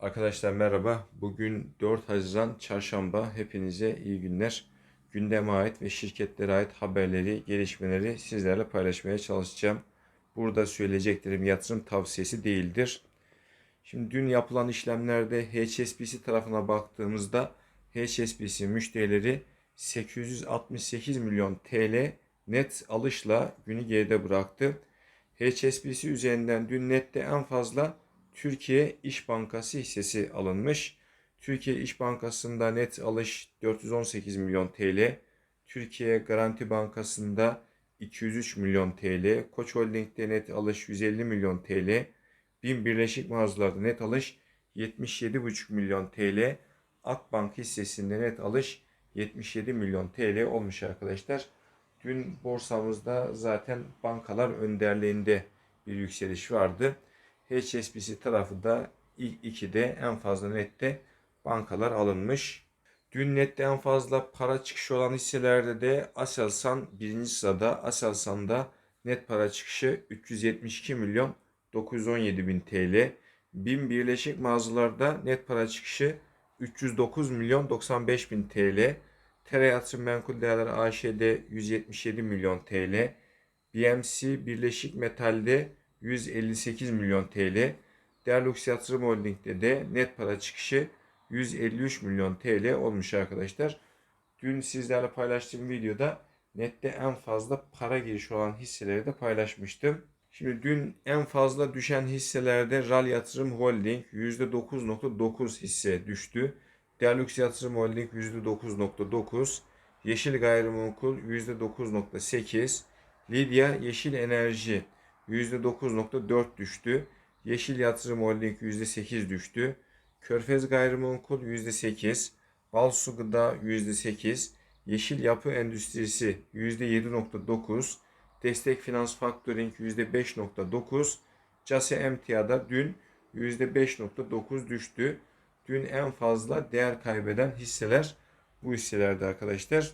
Arkadaşlar merhaba. Bugün 4 Haziran Çarşamba. Hepinize iyi günler. Gündeme ait ve şirketlere ait haberleri, gelişmeleri sizlerle paylaşmaya çalışacağım. Burada söyleyeceklerim yatırım tavsiyesi değildir. Şimdi dün yapılan işlemlerde HSBC tarafına baktığımızda HSBC müşterileri 868 milyon TL net alışla günü geride bıraktı. HSBC üzerinden dün nette en fazla Türkiye İş Bankası hissesi alınmış. Türkiye İş Bankası'nda net alış 418 milyon TL. Türkiye Garanti Bankası'nda 203 milyon TL. Koç Holding'de net alış 150 milyon TL. BİM Birleşik Mağazalar'da net alış 77,5 milyon TL. Akbank hissesinde net alış 77 milyon TL olmuş arkadaşlar. Dün borsamızda zaten bankalar önderliğinde bir yükseliş vardı. HSBC tarafı da ilk ikide en fazla nette bankalar alınmış. Dün nette en fazla para çıkışı olan hisselerde de Aselsan birinci sırada. Aselsan'da net para çıkışı 372 milyon 917 bin TL. BİM Birleşik Mağazalar'da net para çıkışı 309 milyon 95 bin TL. Tere Yatırım Menkul Değerler AŞ'de 177 milyon TL. BMC Birleşik Metal'de 158 milyon TL. Derlux Yatırım Holding'de de net para çıkışı 153 milyon TL olmuş arkadaşlar. Dün sizlerle paylaştığım videoda nette en fazla para girişi olan hisseleri de paylaşmıştım. Şimdi dün en fazla düşen hisselerde RAL Yatırım Holding %9.9 hisse düştü. Derlux Yatırım Holding %9.9, Yeşil Gayrimenkul %9.8, Lidya Yeşil Enerji %9.4 düştü. Yeşil Yatırım Holding %8 düştü. Körfez Gayrimenkul %8, Balsu Gıda %8, Yeşil Yapı Endüstrisi %7.9, Destek Finans Factoring %5.9, Case Emtia'da dün %5.9 düştü. Dün en fazla değer kaybeden hisseler bu hisselerdi arkadaşlar.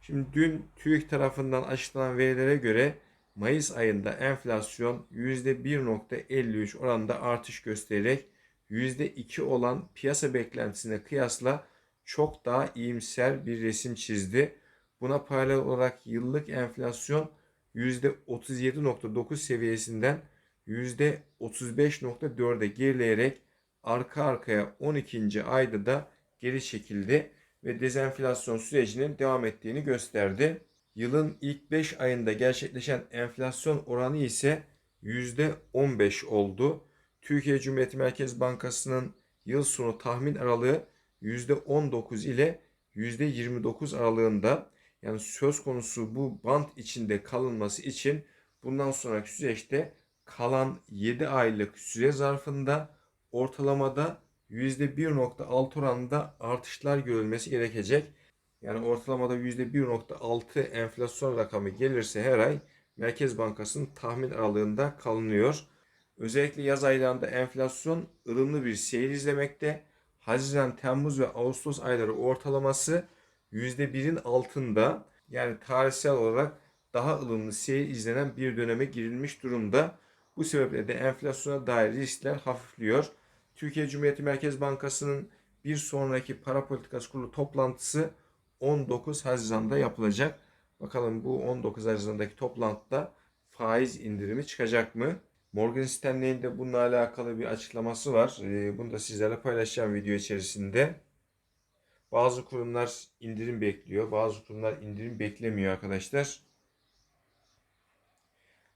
Şimdi dün TÜİK tarafından açıklanan verilere göre Mayıs ayında enflasyon %1.53 oranında artış göstererek %2 olan piyasa beklentisine kıyasla çok daha iyimser bir resim çizdi. Buna paralel olarak yıllık enflasyon %37.9 seviyesinden %35.4'e gerileyerek arka arkaya 12. ayda da geri çekildi ve dezenflasyon sürecinin devam ettiğini gösterdi. Yılın ilk 5 ayında gerçekleşen enflasyon oranı ise %15 oldu. Türkiye Cumhuriyeti Merkez Bankası'nın yıl sonu tahmin aralığı %19 ile %29 aralığında. Yani söz konusu bu band içinde kalınması için bundan sonraki süreçte kalan 7 aylık süre zarfında ortalamada %1.6 oranında artışlar görülmesi gerekecek. Yani ortalamada %1.6 enflasyon rakamı gelirse her ay Merkez Bankası'nın tahmin aralığında kalınıyor. Özellikle yaz aylarında enflasyon ılımlı bir seyir izlemekte. Haziran, Temmuz ve Ağustos ayları ortalaması %1'in altında. Yani tarihsel olarak daha ılımlı seyir izlenen bir döneme girilmiş durumda. Bu sebeple de enflasyona dair riskler hafifliyor. Türkiye Cumhuriyeti Merkez Bankası'nın bir sonraki para politikası kurulu toplantısı 19 Haziran'da yapılacak. Bakalım bu 19 Haziran'daki toplantıda faiz indirimi çıkacak mı? Morgan Stanley'in de bununla alakalı bir açıklaması var. Ee, bunu da sizlerle paylaşacağım video içerisinde. Bazı kurumlar indirim bekliyor. Bazı kurumlar indirim beklemiyor arkadaşlar.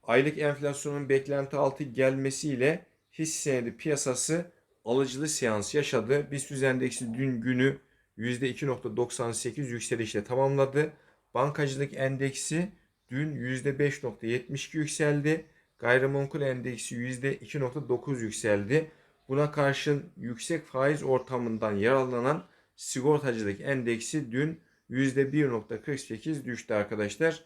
Aylık enflasyonun beklenti altı gelmesiyle hisse senedi piyasası alıcılı seans yaşadı. BIST endeksi dün günü %2.98 yükselişle tamamladı. Bankacılık endeksi dün %5.72 yükseldi. Gayrimenkul endeksi %2.9 yükseldi. Buna karşın yüksek faiz ortamından yararlanan sigortacılık endeksi dün %1.48 düştü arkadaşlar.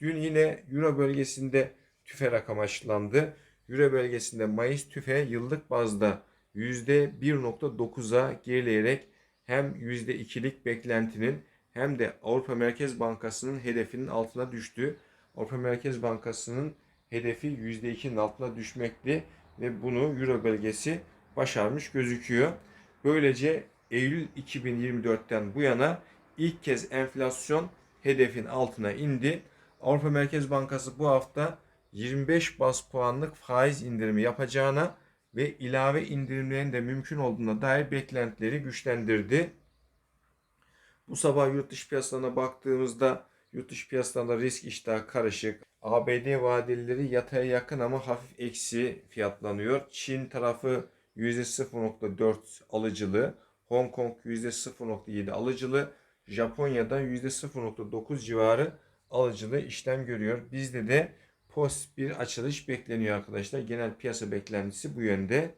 Dün yine Euro bölgesinde tüfe rakam açıklandı. Euro bölgesinde Mayıs tüfe yıllık bazda %1.9'a gerileyerek hem %2'lik beklentinin hem de Avrupa Merkez Bankası'nın hedefinin altına düştü. Avrupa Merkez Bankası'nın hedefi %2'nin altına düşmekti ve bunu Euro bölgesi başarmış gözüküyor. Böylece Eylül 2024'ten bu yana ilk kez enflasyon hedefin altına indi. Avrupa Merkez Bankası bu hafta 25 bas puanlık faiz indirimi yapacağına ve ilave indirimlerin de mümkün olduğuna dair beklentileri güçlendirdi. Bu sabah yurt dışı piyasalarına baktığımızda yurt dışı piyasalarında risk iştahı karışık. ABD vadelileri yataya yakın ama hafif eksi fiyatlanıyor. Çin tarafı %0.4 alıcılı, Hong Kong %0.7 alıcılı, Japonya'da %0.9 civarı alıcılı işlem görüyor. Bizde de pozitif bir açılış bekleniyor arkadaşlar. Genel piyasa beklentisi bu yönde.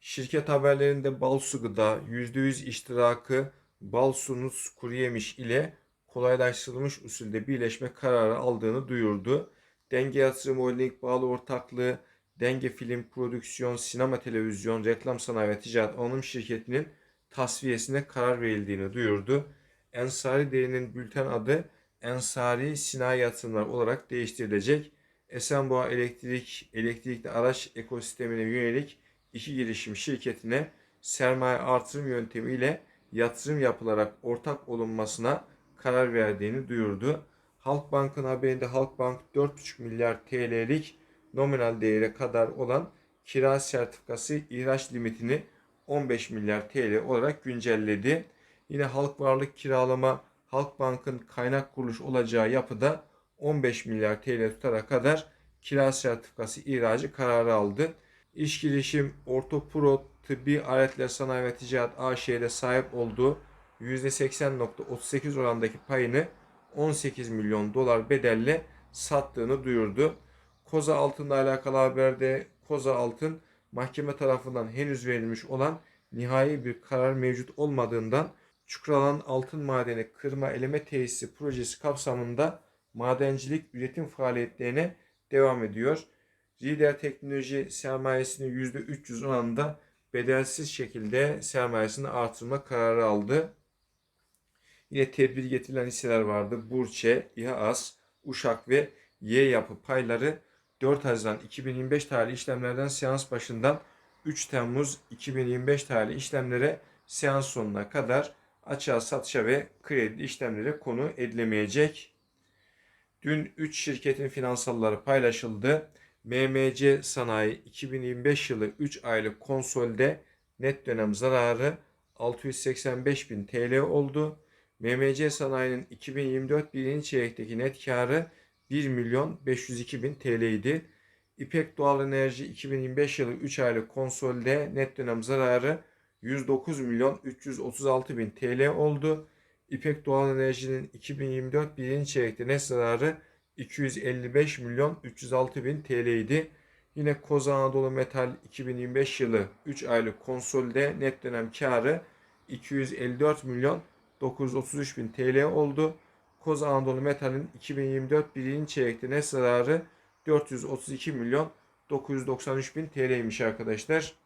Şirket haberlerinde Balsu Gıda %100 iştirakı Balsunus Kuruyemiş ile kolaylaştırılmış usulde birleşme kararı aldığını duyurdu. Denge Yatırım Holding bağlı ortaklığı Denge Film Prodüksiyon, Sinema Televizyon, Reklam Sanayi ve Ticaret Anonim Şirketi'nin tasfiyesine karar verildiğini duyurdu. Ensari Deri'nin bülten adı Ensari Sinayi Yatırımlar olarak değiştirilecek. Esenboğa Elektrik, elektrikli araç ekosistemine yönelik iki girişim şirketine sermaye artırım yöntemiyle yatırım yapılarak ortak olunmasına karar verdiğini duyurdu. Halkbank'ın haberinde Halkbank 4,5 milyar TL'lik nominal değere kadar olan kira sertifikası ihraç limitini 15 milyar TL olarak güncelledi. Yine halk varlık kiralama Halkbank'ın kaynak kuruluş olacağı yapıda 15 milyar TL tutara kadar kira sertifikası ihracı kararı aldı. İş girişim Ortopro Tıbbi Aletler Sanayi ve Ticaret AŞ'de sahip olduğu %80.38 orandaki payını 18 milyon dolar bedelle sattığını duyurdu. Koza Altın'la alakalı haberde Koza Altın mahkeme tarafından henüz verilmiş olan nihai bir karar mevcut olmadığından Çukralan Altın Madeni Kırma Eleme Tesisi projesi kapsamında madencilik üretim faaliyetlerine devam ediyor. Lider Teknoloji sermayesini %300 oranında bedelsiz şekilde sermayesini artırma kararı aldı. Yine tedbir getirilen hisseler vardı. Burçe, İHAAS, Uşak ve Y yapı payları 4 Haziran 2025 tarihli işlemlerden seans başından 3 Temmuz 2025 tarihli işlemlere seans sonuna kadar açığa satışa ve kredi işlemlere konu edilemeyecek. Dün 3 şirketin finansalları paylaşıldı. MMC Sanayi 2025 yılı 3 aylık konsolde net dönem zararı 685 bin TL oldu. MMC Sanayi'nin 2024 birinci çeyrekteki net karı 1 milyon 502 bin TL idi. İpek Doğal Enerji 2025 yılı 3 aylık konsolde net dönem zararı 109 milyon 336 bin TL oldu. İpek Doğal Enerji'nin 2024 birinci çeyrekte net zararı 255 milyon 306 bin TL idi. Yine Koza Anadolu Metal 2025 yılı 3 aylık konsolde net dönem karı 254 milyon 933 bin TL oldu. Koza Anadolu Metal'in 2024 birinci çeyrekte net zararı 432 milyon 993 bin TL'ymiş arkadaşlar.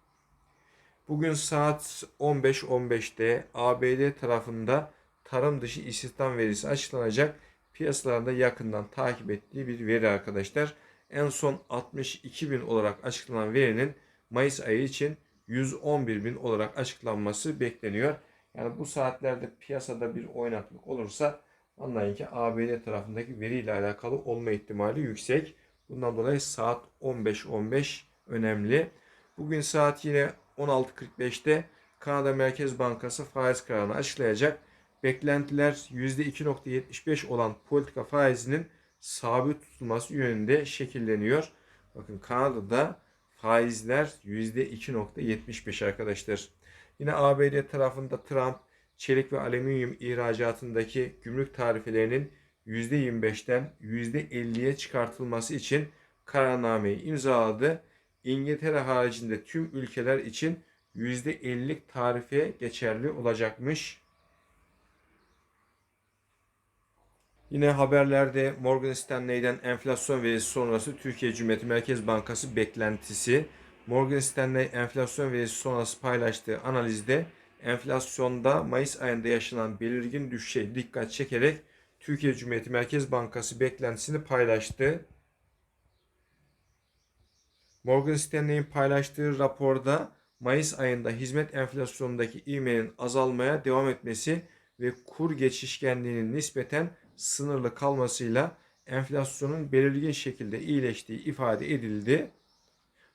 Bugün saat 15.15'te ABD tarafında tarım dışı istihdam verisi açıklanacak. Piyasalarda yakından takip ettiği bir veri arkadaşlar. En son 62 bin olarak açıklanan verinin Mayıs ayı için 111 bin olarak açıklanması bekleniyor. Yani bu saatlerde piyasada bir oynaklık olursa anlayın ki ABD tarafındaki veriyle alakalı olma ihtimali yüksek. Bundan dolayı saat 15.15 önemli. Bugün saat yine 16.45'te Kanada Merkez Bankası faiz kararını açıklayacak. Beklentiler %2.75 olan politika faizinin sabit tutulması yönünde şekilleniyor. Bakın Kanada'da faizler %2.75 arkadaşlar. Yine ABD tarafında Trump çelik ve alüminyum ihracatındaki gümrük tarifelerinin %25'ten %50'ye çıkartılması için kararnameyi imzaladı. İngiltere haricinde tüm ülkeler için %50'lik tarife geçerli olacakmış. Yine haberlerde Morgan Stanley'den enflasyon verisi sonrası Türkiye Cumhuriyeti Merkez Bankası beklentisi. Morgan Stanley enflasyon verisi sonrası paylaştığı analizde enflasyonda Mayıs ayında yaşanan belirgin düşüşe dikkat çekerek Türkiye Cumhuriyeti Merkez Bankası beklentisini paylaştı. Morgan Stanley'in paylaştığı raporda Mayıs ayında hizmet enflasyonundaki ivmenin azalmaya devam etmesi ve kur geçişkenliğinin nispeten sınırlı kalmasıyla enflasyonun belirgin şekilde iyileştiği ifade edildi.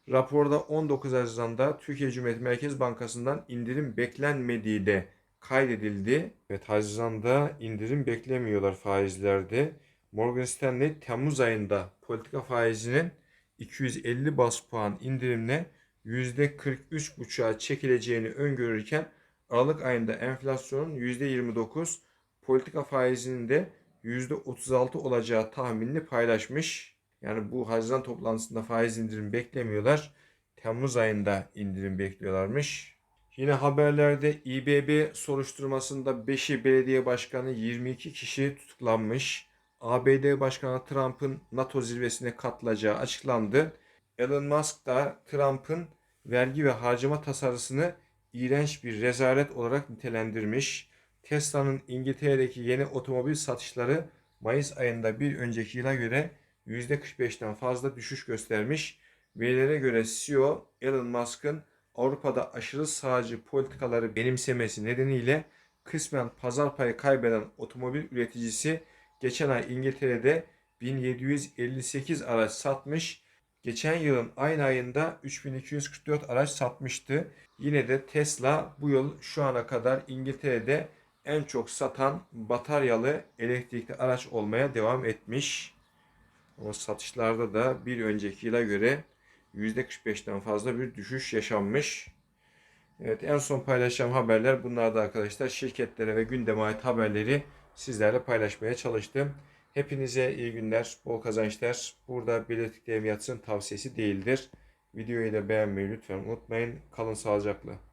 Raporda 19 Haziran'da Türkiye Cumhuriyet Merkez Bankası'ndan indirim beklenmediği de kaydedildi. Evet Haziran'da indirim beklemiyorlar faizlerde. Morgan Stanley Temmuz ayında politika faizinin 250 bas puan indirimle %43,5'a çekileceğini öngörürken Aralık ayında enflasyonun %29, politika faizinin de %36 olacağı tahminini paylaşmış. Yani bu Haziran toplantısında faiz indirim beklemiyorlar. Temmuz ayında indirim bekliyorlarmış. Yine haberlerde İBB soruşturmasında 5'i belediye başkanı 22 kişi tutuklanmış. ABD Başkanı Trump'ın NATO zirvesine katılacağı açıklandı. Elon Musk da Trump'ın vergi ve harcama tasarısını iğrenç bir rezalet olarak nitelendirmiş. Tesla'nın İngiltere'deki yeni otomobil satışları Mayıs ayında bir önceki yıla göre %45'ten fazla düşüş göstermiş. Verilere göre CEO Elon Musk'ın Avrupa'da aşırı sağcı politikaları benimsemesi nedeniyle kısmen pazar payı kaybeden otomobil üreticisi geçen ay İngiltere'de 1758 araç satmış. Geçen yılın aynı ayında 3244 araç satmıştı. Yine de Tesla bu yıl şu ana kadar İngiltere'de en çok satan bataryalı elektrikli araç olmaya devam etmiş. Ama satışlarda da bir önceki yıla göre %45'ten fazla bir düşüş yaşanmış. Evet en son paylaşacağım haberler bunlardı arkadaşlar. Şirketlere ve gündeme ait haberleri sizlerle paylaşmaya çalıştım. Hepinize iyi günler, bol kazançlar. Burada belirttiklerim yatsın tavsiyesi değildir. Videoyu da beğenmeyi lütfen unutmayın. Kalın sağlıcakla.